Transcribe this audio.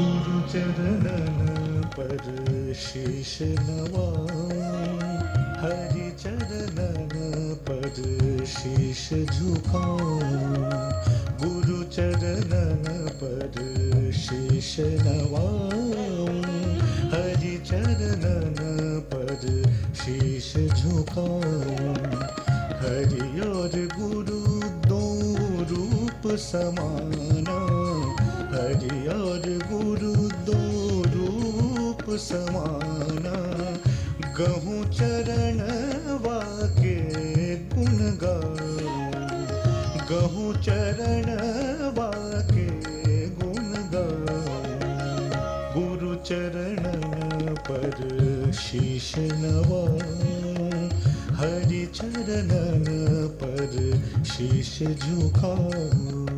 गुरु चरणन पर शीश नवाऊं हरि चरणन पर शीश झुकाऊं। गुरु चरणन पर शीश नवाऊं हरि चरणन पर शीश झुकाऊं हरि और गुरु दो रूप समाना। समाना, गहूँ चरण वाके गुण गाऊं। गहूँ चरण वाके गुण गाऊं। गुरु चरणन पर शीश नवाऊं। हरि चरणन पर शीश झुकाऊं।